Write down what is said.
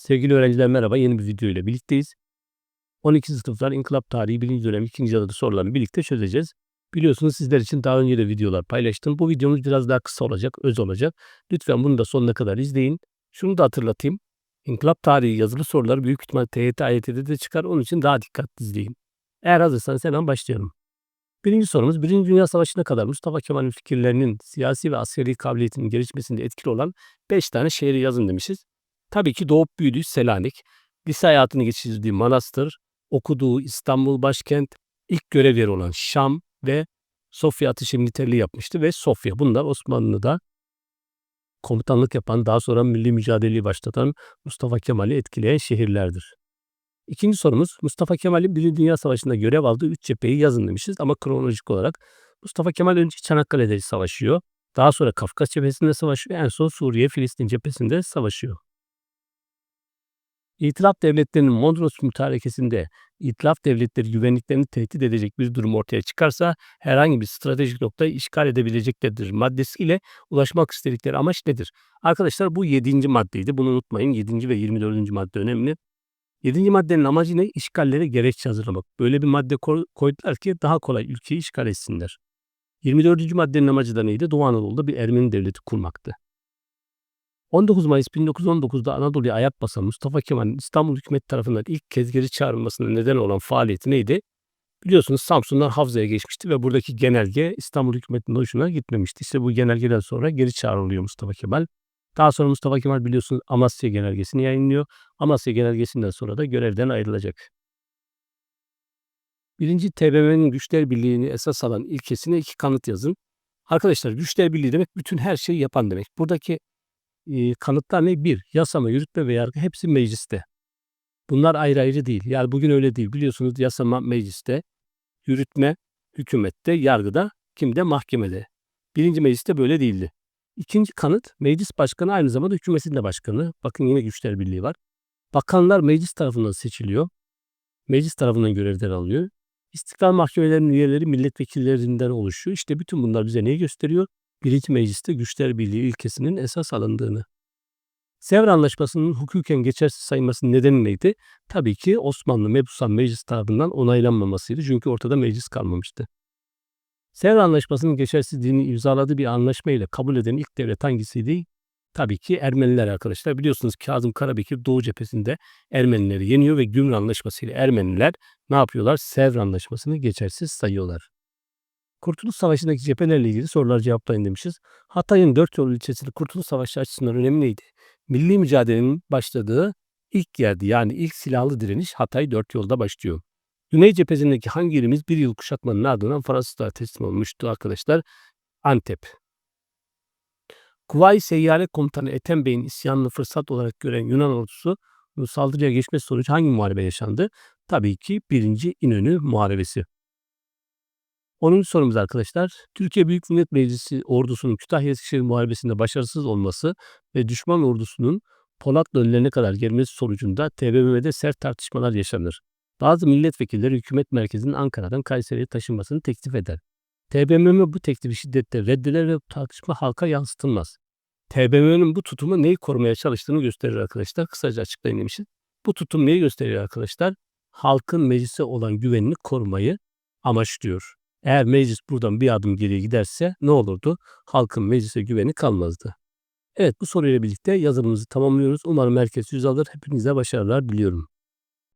Sevgili öğrenciler merhaba. Yeni bir video ile birlikteyiz. 12. sınıflar İnkılap Tarihi 1. dönem 2. adı sorularını birlikte çözeceğiz. Biliyorsunuz sizler için daha önce de videolar paylaştım. Bu videomuz biraz daha kısa olacak, öz olacak. Lütfen bunu da sonuna kadar izleyin. Şunu da hatırlatayım. İnkılap Tarihi yazılı soruları büyük ihtimal TYT, AYT'de de çıkar. Onun için daha dikkatli izleyin. Eğer hazırsanız hemen başlayalım. Birinci sorumuz, Birinci Dünya Savaşı'na kadar Mustafa Kemal'in fikirlerinin siyasi ve askeri kabiliyetinin gelişmesinde etkili olan 5 tane şehri yazın demişiz. Tabii ki doğup büyüdüğü Selanik, lise hayatını geçirdiği Manastır, okuduğu İstanbul başkent, ilk görev yeri olan Şam ve Sofya ateşi militerliği yapmıştı ve Sofya bunlar Osmanlı'da komutanlık yapan daha sonra milli mücadeleyi başlatan Mustafa Kemal'i etkileyen şehirlerdir. İkinci sorumuz Mustafa Kemal'in Birinci Dünya Savaşı'nda görev aldığı üç cepheyi yazın demişiz ama kronolojik olarak Mustafa Kemal önce Çanakkale'de savaşıyor. Daha sonra Kafkas cephesinde savaşıyor. En son Suriye, Filistin cephesinde savaşıyor. İtilaf devletlerinin Mondros mütarekesinde İtilaf devletleri güvenliklerini tehdit edecek bir durum ortaya çıkarsa herhangi bir stratejik noktayı işgal edebileceklerdir maddesiyle ulaşmak istedikleri amaç nedir? Arkadaşlar bu 7. maddeydi. Bunu unutmayın. 7. ve 24. madde önemli. 7. maddenin amacı ne? İşgallere gerekçe hazırlamak. Böyle bir madde koydular ki daha kolay ülkeyi işgal etsinler. 24. maddenin amacı da neydi? Doğu Anadolu'da bir Ermeni devleti kurmaktı. 19 Mayıs 1919'da Anadolu'ya ayak basan Mustafa Kemal'in İstanbul hükümeti tarafından ilk kez geri çağrılmasına neden olan faaliyeti neydi? Biliyorsunuz Samsun'dan Havza'ya geçmişti ve buradaki genelge İstanbul hükümetinin hoşuna gitmemişti. İşte bu genelgeden sonra geri çağrılıyor Mustafa Kemal. Daha sonra Mustafa Kemal biliyorsunuz Amasya genelgesini yayınlıyor. Amasya genelgesinden sonra da görevden ayrılacak. Birinci TBMM'nin güçler birliğini esas alan ilkesine iki kanıt yazın. Arkadaşlar güçler birliği demek bütün her şeyi yapan demek. Buradaki e, kanıtlar ne? Bir, yasama, yürütme ve yargı hepsi mecliste. Bunlar ayrı ayrı değil. Yani bugün öyle değil. Biliyorsunuz yasama mecliste, yürütme hükümette, yargıda, kimde? Mahkemede. Birinci mecliste böyle değildi. İkinci kanıt, meclis başkanı aynı zamanda hükümetin de başkanı. Bakın yine güçler birliği var. Bakanlar meclis tarafından seçiliyor. Meclis tarafından görevden alınıyor. İstiklal mahkemelerinin üyeleri milletvekillerinden oluşuyor. İşte bütün bunlar bize neyi gösteriyor? Birinci Meclis'te güçler birliği ilkesinin esas alındığını. Sevr Anlaşması'nın hukuken geçersiz sayılmasının nedeni neydi? Tabii ki Osmanlı Mebusan Meclis tarafından onaylanmamasıydı çünkü ortada meclis kalmamıştı. Sevr Anlaşması'nın geçersizliğini imzaladığı bir anlaşma ile kabul eden ilk devlet hangisiydi? Tabii ki Ermeniler arkadaşlar. Biliyorsunuz Kazım Karabekir Doğu cephesinde Ermenileri yeniyor ve Gümrük Anlaşması ile Ermeniler ne yapıyorlar? Sevr Anlaşması'nı geçersiz sayıyorlar. Kurtuluş Savaşı'ndaki cephelerle ilgili sorular cevaplayın demişiz. Hatay'ın dört yol ilçesinde Kurtuluş Savaşı açısından önemi neydi? Milli mücadelenin başladığı ilk yerdi. Yani ilk silahlı direniş Hatay dört yolda başlıyor. Güney cephesindeki hangi ilimiz bir yıl kuşatmanın ardından Fransızlara teslim olmuştu arkadaşlar? Antep. Kuvayi Seyyare Komutanı Ethem Bey'in isyanını fırsat olarak gören Yunan ordusu saldırıya geçmesi sonucu hangi muharebe yaşandı? Tabii ki birinci İnönü Muharebesi. 10. sorumuz arkadaşlar. Türkiye Büyük Millet Meclisi ordusunun Kütahya Eskişehir Muharebesi'nde başarısız olması ve düşman ordusunun Polatlı önlerine kadar gelmesi sonucunda TBMM'de sert tartışmalar yaşanır. Bazı milletvekilleri hükümet merkezinin Ankara'dan Kayseri'ye taşınmasını teklif eder. TBMM bu teklifi şiddetle reddeder ve tartışma halka yansıtılmaz. TBMM'nin bu tutumu neyi korumaya çalıştığını gösterir arkadaşlar. Kısaca açıklayın demişiz. Bu tutum neyi gösteriyor arkadaşlar? Halkın meclise olan güvenini korumayı amaçlıyor. Eğer meclis buradan bir adım geriye giderse ne olurdu? Halkın meclise güveni kalmazdı. Evet bu soruyla birlikte yazımımızı tamamlıyoruz. Umarım herkes yüz alır. Hepinize başarılar diliyorum.